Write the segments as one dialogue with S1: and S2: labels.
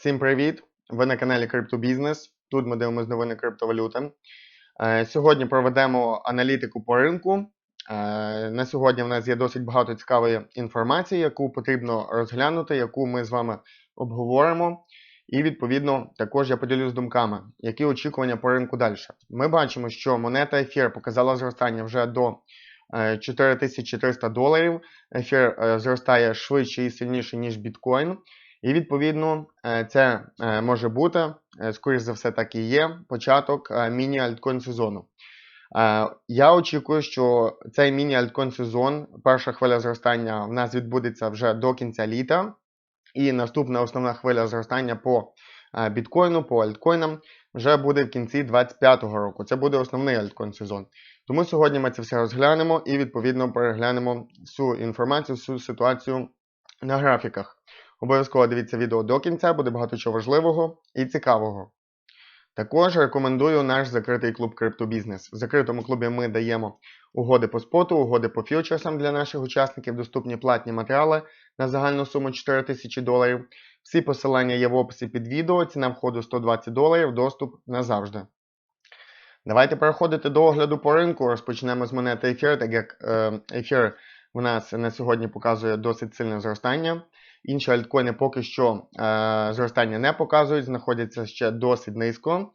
S1: Всім привіт! Ви на каналі Криптобізнес. Тут ми дивимося новини криптовалюти. Е, Сьогодні проведемо аналітику по ринку. Е, На сьогодні в нас є досить багато цікавої інформації, яку потрібно розглянути, яку ми з вами обговоримо. І відповідно також я поділюсь думками, які очікування по ринку далі. Ми бачимо, що монета ефір показала зростання вже до е, 4300 доларів. Ефір е, зростає швидше і сильніше, ніж біткоін. І відповідно е, це е, може бути, е, скоріш за все, так і є, початок міні-альткоін сезону. Я очікую, що цей міні-альткоін сезон, перша хвиля зростання в нас відбудеться вже до кінця літа. І наступна основна хвиля зростання по біткоїну, по альткоїнам вже буде в кінці 2025 року. Це буде основний альткоін сезон. Тому сьогодні ми це все розглянемо і відповідно переглянемо всю інформацію, всю ситуацію на графіках. Обов'язково дивіться відео до кінця, буде багато чого важливого і цікавого. Також рекомендую наш закритий клуб Криптобізнес. В закритому клубі ми даємо угоди по споту, угоди по фьючерсам для наших учасників, доступні платні матеріали на загальну суму 4 тисячі доларів. Всі посилання є в описі під відео, ціна входу 120 доларів, доступ назавжди. Давайте переходити до огляду по ринку. Розпочнемо з монети ефір, так як ефір у нас на сьогодні показує досить сильне зростання. Інші альткоїни поки що е, зростання не показують, знаходяться ще досить низько. Е,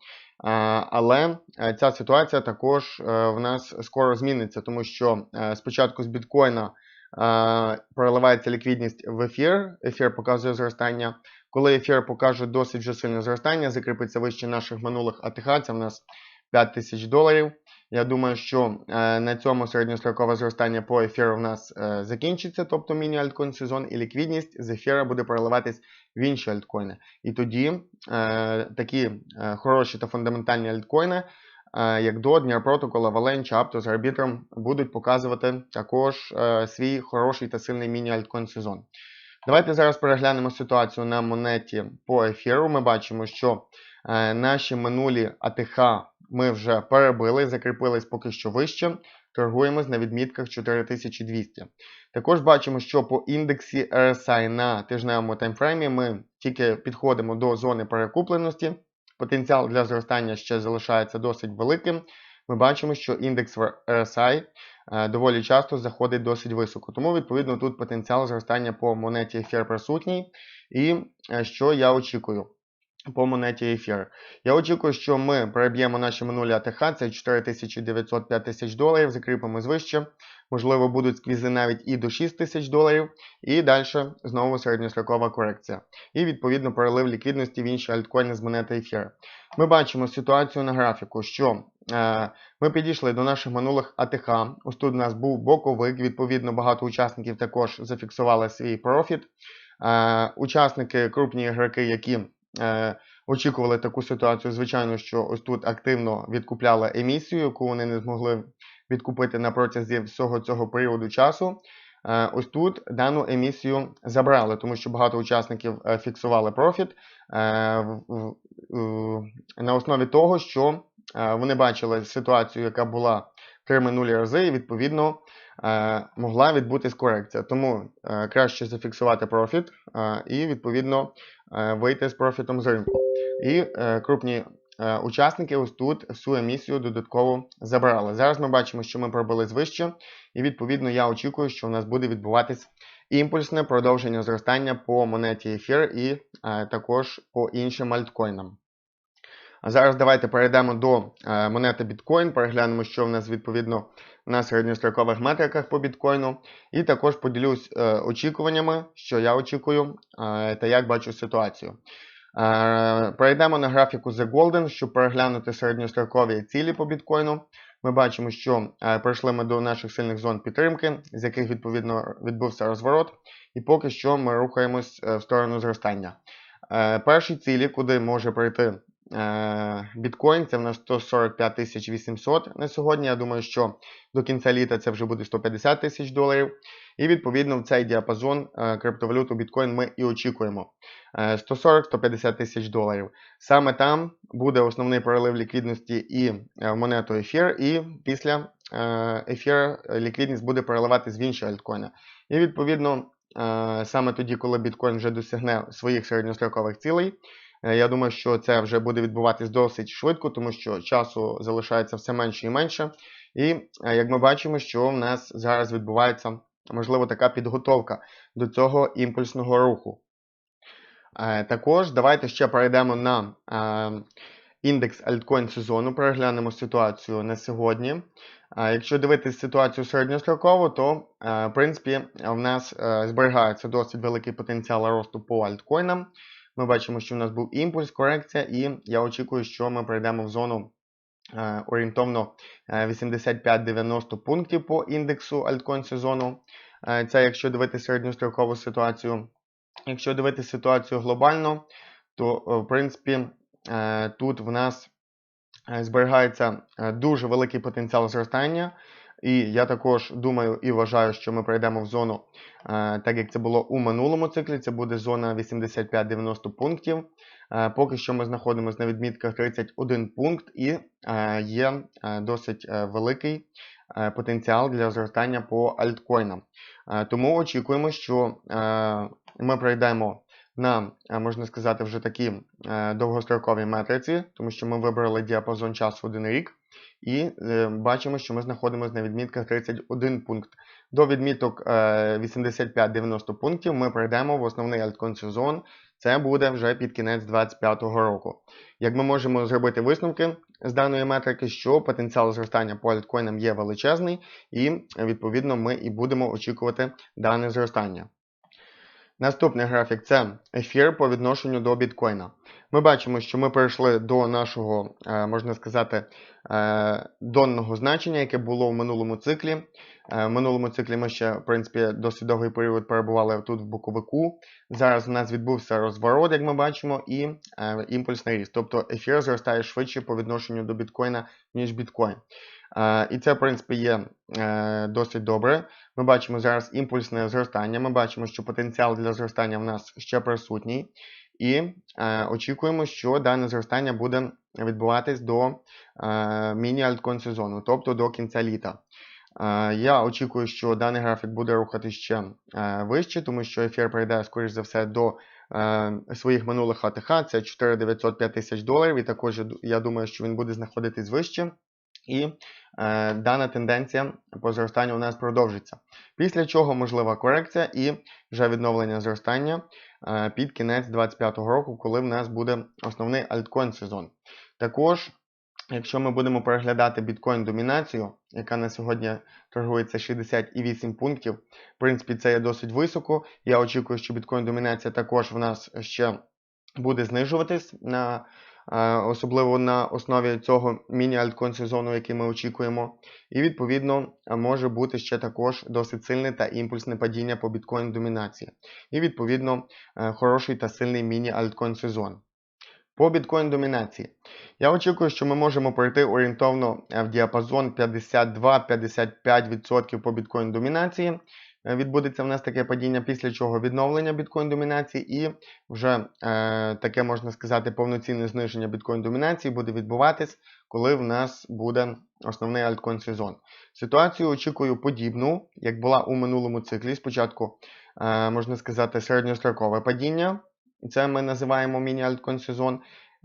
S1: але е, ця ситуація також в нас скоро зміниться, тому що спочатку з біткоїна проливається ліквідність в ефір, ефір показує зростання. Коли ефір покаже досить вже сильне зростання, закріпиться вище наших минулих АТХ, це в нас 5 тисяч доларів. Я думаю, що е, на цьому середньострокове зростання по ефіру в нас е, закінчиться, тобто міні-альткоін сезон, і ліквідність з ефіра буде переливатись в інші альткоїни. І тоді е, такі хороші та фундаментальні альткоїни, як Near Protocol, Avalanche, Aptos, з арбітром, будуть показувати також свій хороший та сильний міні-альткоін сезон. Давайте зараз переглянемо ситуацію на монеті по ефіру. Ми бачимо, що наші минулі АТХ ми вже перебили, закріпились поки що вище. Торгуємось на відмітках 4200. Також бачимо, що по індексі RSI на тижневому таймфреймі ми тільки підходимо до зони перекупленості. Потенціал для зростання ще залишається досить великим. Ми бачимо, що індекс RSI е, доволі часто заходить досить високо. Тому, відповідно, тут потенціал зростання по монеті ефір присутній. І е, що я очікую? По монеті ефір. Я очікую, що ми переб'ємо наші минулі АТХ, це 4900 тисяч доларів, закріпимо звище. Можливо, будуть сквізи навіть і до 6 тисяч доларів. І далі знову середньострокова корекція. І відповідно перелив ліквідності в інші альткоїни з монети ефір. Ми бачимо ситуацію на графіку, що е, ми підійшли до наших минулих АТХ. Ось тут у нас був боковик, відповідно, багато учасників також зафіксували свій профіт. Е, учасники, крупні ігроки, які очікували таку ситуацію, звичайно, що ось тут активно відкупляли емісію, яку вони не змогли відкупити на протязі всього цього періоду часу. Е, ось тут дану емісію забрали, тому що багато учасників е, фіксували профіт е, на основі того, що е, вони бачили ситуацію, яка була три минулі рази, і відповідно е, могла відбутись корекція. Тому е, краще зафіксувати профіт е, і відповідно е, вийти з профітом з ринку. І е, крупні е, учасники ось тут всю емісію додатково забрали. Зараз ми бачимо, що ми пробили вище, і відповідно я очікую, що у нас буде відбуватись імпульсне продовження зростання по монеті ефір і е, також по іншим альткоїнам. Зараз давайте перейдемо до е, монети біткоін, переглянемо, що в нас відповідно на середньострокових метриках по біткоїну. І також поділюсь е, очікуваннями, що я очікую е, та як бачу ситуацію. Перейдемо на графіку The Golden, щоб переглянути середньострокові цілі по біткоїну. Ми бачимо, що прийшли ми до наших сильних зон підтримки, з яких відповідно відбувся розворот, і поки що ми рухаємось в сторону зростання. Перші цілі, куди може прийти біткоін, це в нас 145 тисяч 800 на сьогодні. Я думаю, що до кінця літа це вже буде 150 тисяч доларів. І відповідно в цей діапазон е, криптовалюту біткоін ми і очікуємо. Е, 140-150 тисяч доларів. Саме там буде основний перелив ліквідності і е, монету ефір, і після е, ефіра ліквідність буде переливатись в інші альткоїни. І відповідно е, саме тоді, коли біткоін вже досягне своїх середньострокових цілей. Е, Я думаю, що це вже буде відбуватись досить швидко, тому що часу залишається все менше і менше. І е, як ми бачимо, що в нас зараз відбувається, можливо, така підготовка до цього імпульсного руху. Е, Також давайте ще перейдемо на індекс альткоін сезону, переглянемо ситуацію на сьогодні. Якщо дивитися ситуацію середньостроково, то в принципі в нас зберігається досить великий потенціал росту по альткоїнам. Ми бачимо, що в нас був імпульс, корекція, і я очікую, що ми прийдемо в зону е, орієнтовно е, 85-90 пунктів по індексу альткоін сезону. Е, Це якщо дивитися середньострокову ситуацію. Якщо дивитися ситуацію глобально, то е, в принципі е, тут в нас е, зберігається е, дуже великий потенціал зростання. І я також думаю і вважаю, що ми пройдемо в зону, е, так як це було у минулому циклі, це буде зона 85-90 пунктів. Е, Поки що ми знаходимося на відмітках 31 пункт і е, є досить великий потенціал для зростання по альткоїнам. Тому очікуємо, що ми пройдемо на, е, можна сказати, вже такі е, довгострокові метриці, тому що ми вибрали діапазон часу один рік. І е, бачимо, що ми знаходимося на відмітках 31 пункт. До відміток е, 85-90 пунктів ми пройдемо в основний альткоін сезон. Це буде вже під кінець 2025 року. Як ми можемо зробити висновки з даної метрики, що потенціал зростання по альткоїнам є величезний, і відповідно ми і будемо очікувати дане зростання. Наступний графік це ефір по відношенню до біткоїна. Ми бачимо, що ми перейшли до нашого, е, можна сказати, е, донного значення, яке було в минулому циклі. Е, В минулому циклі ми ще, в принципі, досить довгий період перебували тут в боковику. Зараз у нас відбувся розворот, як ми бачимо, і імпульсний ріст. Тобто ефір зростає швидше по відношенню до біткоїна, ніж біткоін. І це, в принципі, є е, досить добре. Ми бачимо зараз імпульсне зростання. Ми бачимо, що потенціал для зростання в нас ще присутній. І е, очікуємо, що дане зростання буде відбуватись до е, міні-альткоін сезону, тобто до кінця літа. Я очікую, що даний графік буде рухати ще вище, тому що ефір прийде, скоріш за все, до своїх минулих АТХ, це 4905 тисяч доларів, і також я думаю, що він буде знаходитись вище. І е, дана тенденція по зростанню у нас продовжиться. Після чого можлива корекція і вже відновлення зростання е, під кінець 2025 року, коли в нас буде основний альткоін сезон. Також, якщо ми будемо переглядати біткоін домінацію, яка на сьогодні торгується 68 пунктів, в принципі, це є досить високо. Я очікую, що біткоін домінація також в нас ще буде знижуватись на. Е, Особливо на основі цього міні-альткоін сезону, який ми очікуємо. І відповідно може бути ще також досить сильне та імпульсне падіння по біткоін домінації. І відповідно е, хороший та сильний міні-альткоін сезон. По біткоін домінації. Я очікую, що ми можемо пройти орієнтовно е, в діапазон 52-55% по біткоін домінації. Е, Відбудеться в нас таке падіння, після чого відновлення біткоін домінації, і вже е, таке можна сказати повноцінне зниження біткоін домінації буде відбуватись, коли в нас буде основний альткоін сезон. Ситуацію очікую подібну, як була у минулому циклі. Спочатку, е, можна сказати, середньострокове падіння. Це ми називаємо міні-альткоін сезон.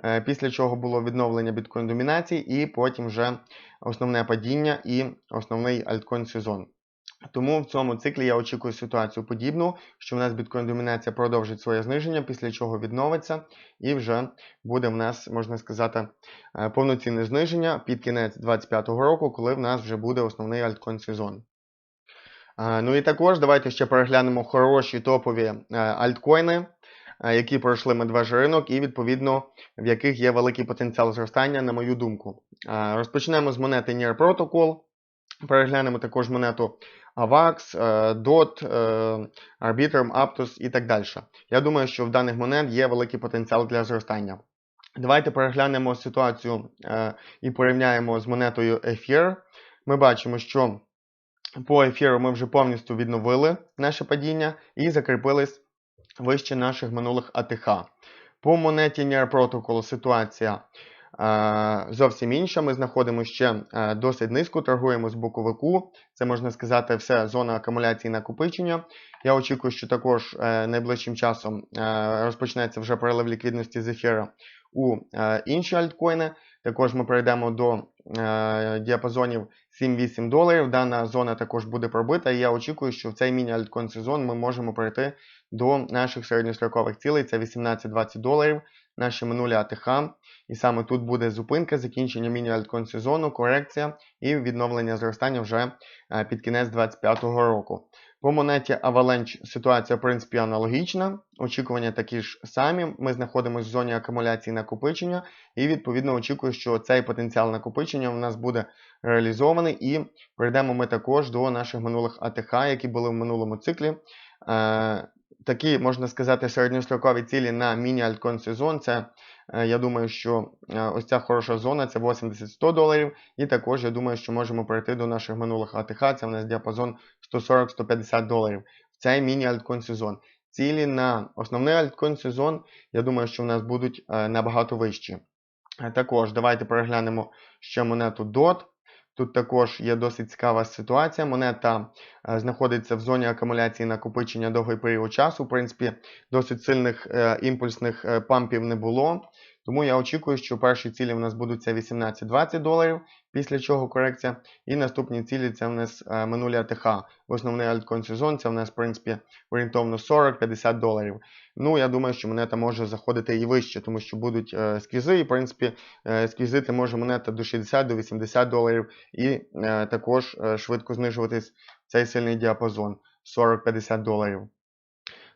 S1: Е, Після чого було відновлення біткоін домінації, і потім вже основне падіння і основний альткоін сезон. Тому в цьому циклі я очікую ситуацію подібну, що в нас біткоін домінація продовжить своє зниження, після чого відновиться, і вже буде в нас, можна сказати, е, повноцінне зниження під кінець 2025 року, коли в нас вже буде основний альткоін сезон. Е, Ну і також давайте ще переглянемо хороші топові е, альткоїни, які пройшли медвежий ринок, і відповідно в яких є великий потенціал зростання, на мою думку. Розпочнемо з монети Near Protocol. Переглянемо також монету AVAX, е, DOT, е, Arbitrum, Aptos і так далі. Я думаю, що в даних монет є великий потенціал для зростання. Давайте переглянемо ситуацію е, і порівняємо з монетою Ether. Ми бачимо, що по ефіру ми вже повністю відновили наше падіння і закріпились вище наших минулих АТХ. По монеті Near Protocol ситуація зовсім інша. Ми знаходимося ще е, досить низько, торгуємо з боковику. Це можна сказати, все зона акумуляції накопичення. Я очікую, що також е, найближчим часом е, розпочнеться вже прилив ліквідності з ефіра у інші альткоїни. Також ми перейдемо до діапазонів 7-8 доларів. Дана зона також буде пробита. І я очікую, що в цей міні-альткоін сезон ми можемо перейти до наших середньострокових цілей. Це 18-20 доларів, наші минулі АТХ. І саме тут буде зупинка, закінчення міні-альткоін сезону, корекція і відновлення зростання вже е, під кінець 2025 року. По монеті Avalanche ситуація, в принципі, аналогічна. Очікування такі ж самі. Ми знаходимося в зоні акумуляції накопичення, і, відповідно, очікую, що цей потенціал накопичення у нас буде реалізований. І перейдемо ми також до наших минулих АТХ, які були в минулому циклі. Такі, можна сказати, середньострокові цілі на міні-альткоін сезон. Це, е, я думаю, що е, ось ця хороша зона це 80-100 доларів. І також я думаю, що можемо перейти до наших минулих АТХ. Це в нас діапазон 140-150 доларів. В цей міні-альткоін сезон. Цілі на основний альткоін сезон, я думаю, що в нас будуть е, набагато вищі. Також давайте переглянемо ще монету DOT. Тут також є досить цікава ситуація. Монета е, знаходиться в зоні акумуляції накопичення довгий період часу. В принципі, досить сильних е, імпульсних е, пампів не було. Тому я очікую, що перші цілі в нас будуть це 18-20 доларів, після чого корекція. І наступні цілі це в нас е, минулі АТХ. Основний альткоін сезон це в нас, в принципі, орієнтовно 40-50 доларів. Ну, я думаю, що монета може заходити і вище, тому що будуть е, сквізи, і в принципі е, сквізити може монета до 60-80 доларів, і е, також е, швидко знижуватись цей сильний діапазон 40-50 доларів.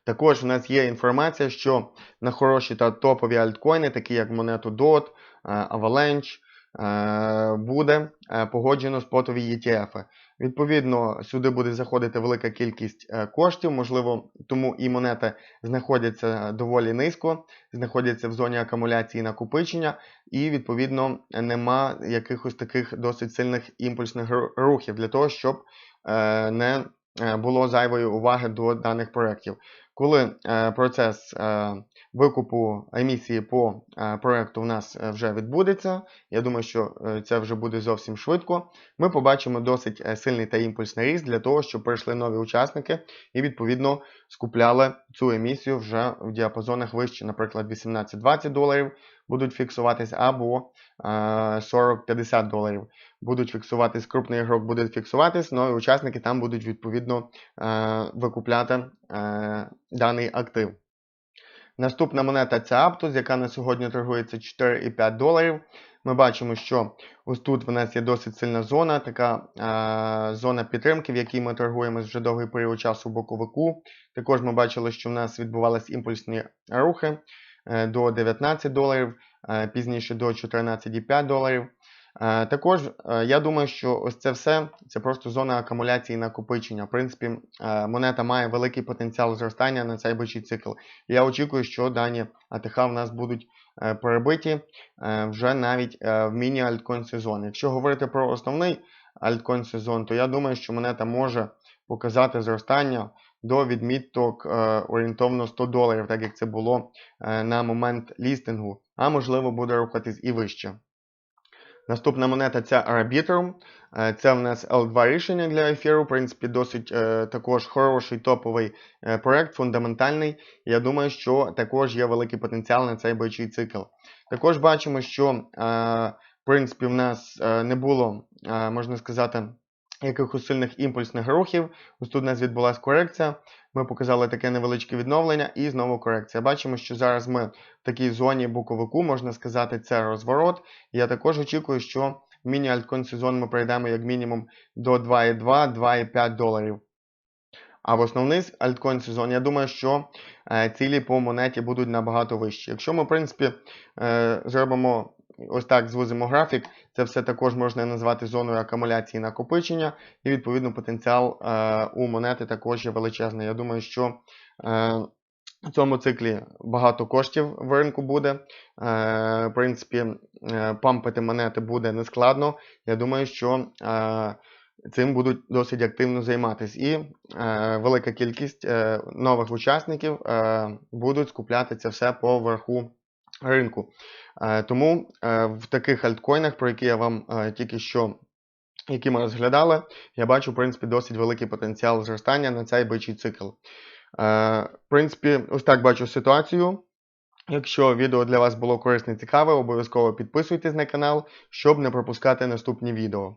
S1: Також в нас є інформація, що на хороші та топові альткоїни, такі як монету DOT, е, Avalanche, е, буде е, погоджено спотові ETF. Відповідно, сюди буде заходити велика кількість коштів, можливо, тому і монети знаходяться доволі низько, знаходяться в зоні акумуляції накопичення, і, відповідно, нема якихось таких досить сильних імпульсних рухів для того, щоб не було зайвої уваги до даних проєктів. Коли е, процес е, викупу емісії по проекту у нас е, вже відбудеться, я думаю, що е, це вже буде зовсім швидко. Ми побачимо досить е, сильний та імпульсний ріст для того, щоб прийшли нові учасники і відповідно скупляли цю емісію вже в діапазонах вище, наприклад, 18-20 доларів будуть фіксуватись або е, 40-50 доларів. Будуть фіксуватись, крупний ігрок буде фіксуватись, нові учасники там будуть відповідно е, викупляти е, даний актив. Наступна монета це Aptos, яка на сьогодні торгується 4,5 доларів. Ми бачимо, що ось тут в нас є досить сильна зона, така е, зона підтримки, в якій ми торгуємо вже довгий період часу боковику. Також ми бачили, що в нас відбувалися імпульсні рухи е, до 19 доларів, е, пізніше до 14,5 доларів. Е, Також е, я думаю, що ось це все це просто зона акумуляції накопичення. В принципі, е, монета має великий потенціал зростання на цей бичий цикл. Я очікую, що дані АТХ в нас будуть е, перебиті е, вже навіть е, в міні-альткоін сезон. Якщо говорити про основний альткоін сезон, то я думаю, що монета може показати зростання до відміток е, орієнтовно 100 доларів, так як це було е, на момент лістингу, а можливо буде рухатись і вище. Наступна монета це Arbitrum. Е, Це в нас L2 рішення для ефіру. В принципі, досить також хороший топовий проект, фундаментальний. Я думаю, що також є великий потенціал на цей бойчий цикл. Також бачимо, що в принципі в нас не було, можна сказати, якихось сильних імпульсних рухів. Ось тут у нас відбулася корекція. Ми показали таке невеличке відновлення і знову корекція. Бачимо, що зараз ми в такій зоні буковику, можна сказати, це розворот. Я також очікую, що міні-альткоін сезон ми прийдемо як мінімум до 2,2-2,5 доларів. А в основний альткоін сезон, я думаю, що е, цілі по монеті будуть набагато вищі. Якщо ми, в принципі, е, зробимо ось так, звузимо графік, це все також можна назвати зоною акумуляції накопичення, і відповідно потенціал е, у монети також є величезний. Я думаю, що е, в цьому циклі багато коштів в ринку буде. Е, в принципі, е, пампити монети буде нескладно. Я думаю, що е, цим будуть досить активно займатися. І е, велика кількість е, нових учасників е, будуть скупляти це все по верху ринку. Е, тому е, в таких альткоїнах, про які я вам е, тільки що які ми розглядали, я бачу, в принципі, досить великий потенціал зростання на цей бичий цикл. В принципі, ось так бачу ситуацію. Якщо відео для вас було корисне і цікаве, обов'язково підписуйтесь на канал, щоб не пропускати наступні відео.